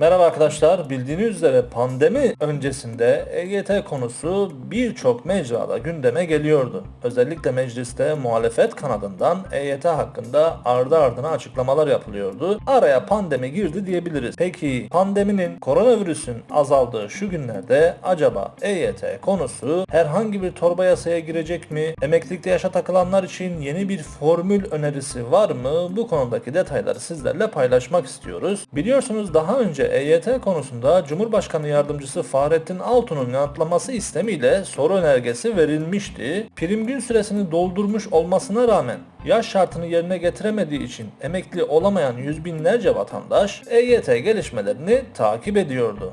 Merhaba arkadaşlar. Bildiğiniz üzere pandemi öncesinde EYT konusu birçok mecrada gündeme geliyordu. Özellikle mecliste muhalefet kanadından EYT hakkında ardı ardına açıklamalar yapılıyordu. Araya pandemi girdi diyebiliriz. Peki pandeminin koronavirüsün azaldığı şu günlerde acaba EYT konusu herhangi bir torba yasaya girecek mi? Emeklilikte yaşa takılanlar için yeni bir formül önerisi var mı? Bu konudaki detayları sizlerle paylaşmak istiyoruz. Biliyorsunuz daha önce EYT konusunda Cumhurbaşkanı Yardımcısı Fahrettin Altun'un yanıtlaması istemiyle soru önergesi verilmişti. Prim gün süresini doldurmuş olmasına rağmen yaş şartını yerine getiremediği için emekli olamayan yüz binlerce vatandaş EYT gelişmelerini takip ediyordu.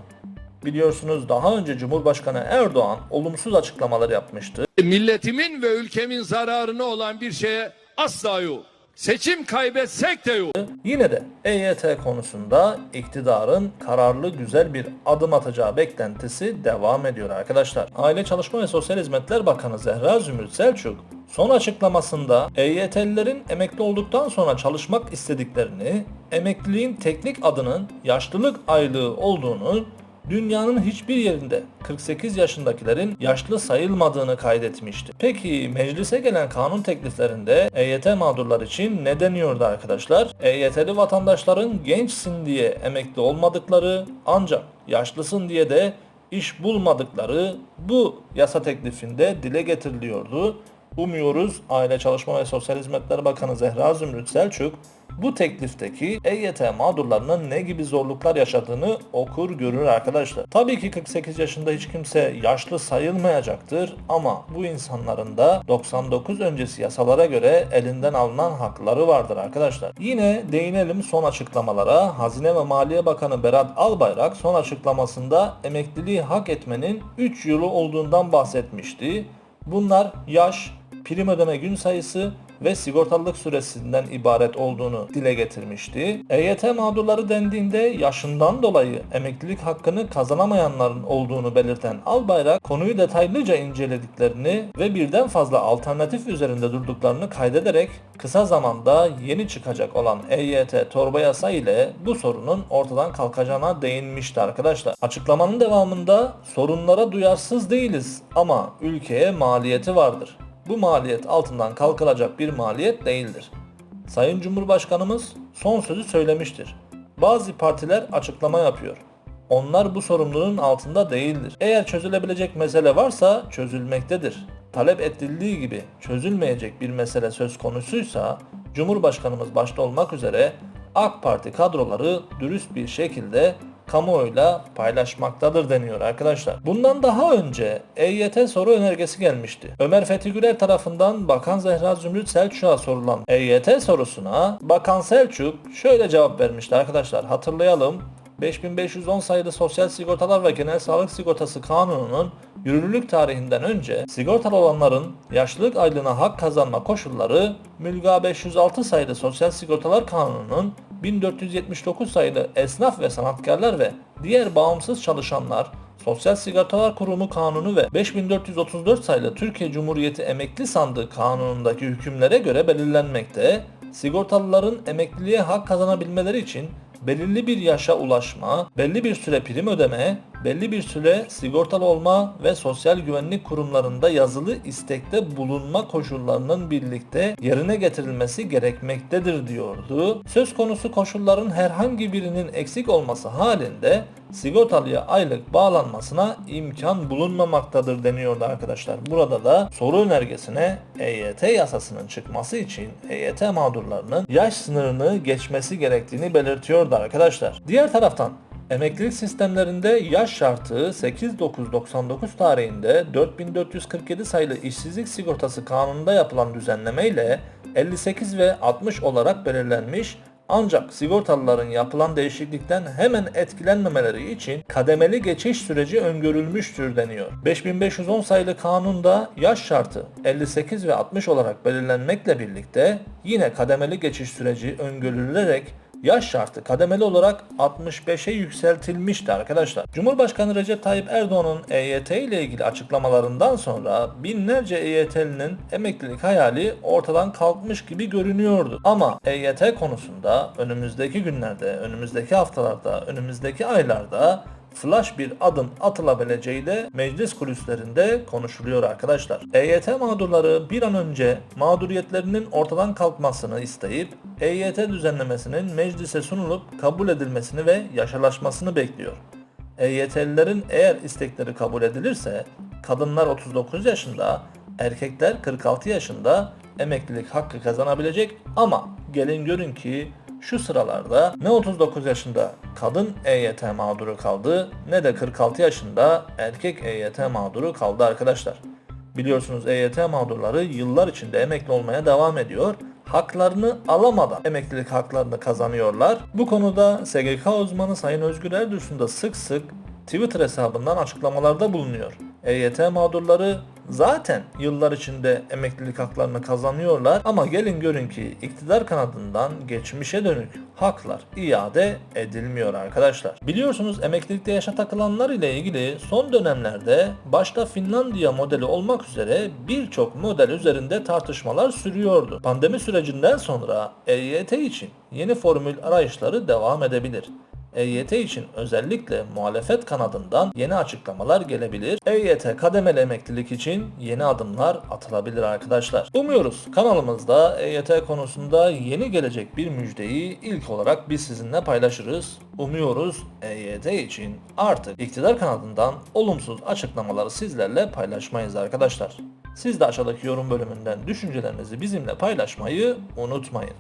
Biliyorsunuz daha önce Cumhurbaşkanı Erdoğan olumsuz açıklamalar yapmıştı. milletimin ve ülkemin zararına olan bir şeye asla yok. Seçim kaybetsek de yok. Yine de EYT konusunda iktidarın kararlı güzel bir adım atacağı beklentisi devam ediyor arkadaşlar. Aile Çalışma ve Sosyal Hizmetler Bakanı Zehra Zümrüt Selçuk son açıklamasında EYT'lilerin emekli olduktan sonra çalışmak istediklerini, emekliliğin teknik adının yaşlılık aylığı olduğunu dünyanın hiçbir yerinde 48 yaşındakilerin yaşlı sayılmadığını kaydetmişti. Peki meclise gelen kanun tekliflerinde EYT mağdurlar için ne deniyordu arkadaşlar? EYT'li vatandaşların gençsin diye emekli olmadıkları ancak yaşlısın diye de iş bulmadıkları bu yasa teklifinde dile getiriliyordu. Umuyoruz Aile Çalışma ve Sosyal Hizmetler Bakanı Zehra Zümrüt Selçuk bu teklifteki EYT mağdurlarının ne gibi zorluklar yaşadığını okur görür arkadaşlar. Tabii ki 48 yaşında hiç kimse yaşlı sayılmayacaktır ama bu insanların da 99 öncesi yasalara göre elinden alınan hakları vardır arkadaşlar. Yine değinelim son açıklamalara. Hazine ve Maliye Bakanı Berat Albayrak son açıklamasında emekliliği hak etmenin 3 yılı olduğundan bahsetmişti. Bunlar yaş, prim ödeme gün sayısı ve sigortalılık süresinden ibaret olduğunu dile getirmişti. EYT mağdurları dendiğinde yaşından dolayı emeklilik hakkını kazanamayanların olduğunu belirten Albayrak konuyu detaylıca incelediklerini ve birden fazla alternatif üzerinde durduklarını kaydederek kısa zamanda yeni çıkacak olan EYT torba yasa ile bu sorunun ortadan kalkacağına değinmişti arkadaşlar. Açıklamanın devamında sorunlara duyarsız değiliz ama ülkeye maliyeti vardır bu maliyet altından kalkılacak bir maliyet değildir. Sayın Cumhurbaşkanımız son sözü söylemiştir. Bazı partiler açıklama yapıyor. Onlar bu sorumluluğun altında değildir. Eğer çözülebilecek mesele varsa çözülmektedir. Talep edildiği gibi çözülmeyecek bir mesele söz konusuysa Cumhurbaşkanımız başta olmak üzere AK Parti kadroları dürüst bir şekilde kamuoyuyla paylaşmaktadır deniyor arkadaşlar. Bundan daha önce EYT soru önergesi gelmişti. Ömer Fethi Güler tarafından Bakan Zehra Zümrüt Selçuk'a sorulan EYT sorusuna Bakan Selçuk şöyle cevap vermişti arkadaşlar. Hatırlayalım. 5510 sayılı Sosyal Sigortalar ve Genel Sağlık Sigortası Kanunu'nun yürürlülük tarihinden önce sigortalı olanların yaşlılık aylığına hak kazanma koşulları Mülga 506 sayılı Sosyal Sigortalar Kanunu'nun 1479 sayılı esnaf ve sanatkarlar ve diğer bağımsız çalışanlar Sosyal Sigortalar Kurumu Kanunu ve 5434 sayılı Türkiye Cumhuriyeti Emekli Sandığı Kanunu'ndaki hükümlere göre belirlenmekte. Sigortalıların emekliliğe hak kazanabilmeleri için belirli bir yaşa ulaşma, belli bir süre prim ödeme, belli bir süre sigortalı olma ve sosyal güvenlik kurumlarında yazılı istekte bulunma koşullarının birlikte yerine getirilmesi gerekmektedir diyordu. Söz konusu koşulların herhangi birinin eksik olması halinde sigortalıya aylık bağlanmasına imkan bulunmamaktadır deniyordu arkadaşlar. Burada da soru önergesine EYT yasasının çıkması için EYT mağdurlarının yaş sınırını geçmesi gerektiğini belirtiyordu arkadaşlar. Diğer taraftan Emeklilik sistemlerinde yaş şartı 8.9.99 tarihinde 4447 sayılı işsizlik sigortası kanununda yapılan düzenleme ile 58 ve 60 olarak belirlenmiş ancak sigortalıların yapılan değişiklikten hemen etkilenmemeleri için kademeli geçiş süreci öngörülmüştür deniyor. 5510 sayılı kanunda yaş şartı 58 ve 60 olarak belirlenmekle birlikte yine kademeli geçiş süreci öngörülerek yaş şartı kademeli olarak 65'e yükseltilmişti arkadaşlar. Cumhurbaşkanı Recep Tayyip Erdoğan'ın EYT ile ilgili açıklamalarından sonra binlerce EYT'linin emeklilik hayali ortadan kalkmış gibi görünüyordu. Ama EYT konusunda önümüzdeki günlerde, önümüzdeki haftalarda, önümüzdeki aylarda flash bir adım atılabileceği de meclis kulislerinde konuşuluyor arkadaşlar. EYT mağdurları bir an önce mağduriyetlerinin ortadan kalkmasını isteyip EYT düzenlemesinin meclise sunulup kabul edilmesini ve yaşalaşmasını bekliyor. EYT'lilerin eğer istekleri kabul edilirse kadınlar 39 yaşında, erkekler 46 yaşında emeklilik hakkı kazanabilecek ama gelin görün ki şu sıralarda ne 39 yaşında kadın EYT mağduru kaldı ne de 46 yaşında erkek EYT mağduru kaldı arkadaşlar. Biliyorsunuz EYT mağdurları yıllar içinde emekli olmaya devam ediyor. Haklarını alamadan emeklilik haklarını kazanıyorlar. Bu konuda SGK uzmanı Sayın Özgür Erdursun da sık sık Twitter hesabından açıklamalarda bulunuyor. EYT mağdurları zaten yıllar içinde emeklilik haklarını kazanıyorlar ama gelin görün ki iktidar kanadından geçmişe dönük haklar iade edilmiyor arkadaşlar. Biliyorsunuz emeklilikte yaşa takılanlar ile ilgili son dönemlerde başta Finlandiya modeli olmak üzere birçok model üzerinde tartışmalar sürüyordu. Pandemi sürecinden sonra EYT için yeni formül arayışları devam edebilir. EYT için özellikle muhalefet kanadından yeni açıklamalar gelebilir. EYT kademeli emeklilik için yeni adımlar atılabilir arkadaşlar. Umuyoruz kanalımızda EYT konusunda yeni gelecek bir müjdeyi ilk olarak biz sizinle paylaşırız. Umuyoruz EYT için artık iktidar kanadından olumsuz açıklamaları sizlerle paylaşmayız arkadaşlar. Siz de aşağıdaki yorum bölümünden düşüncelerinizi bizimle paylaşmayı unutmayın.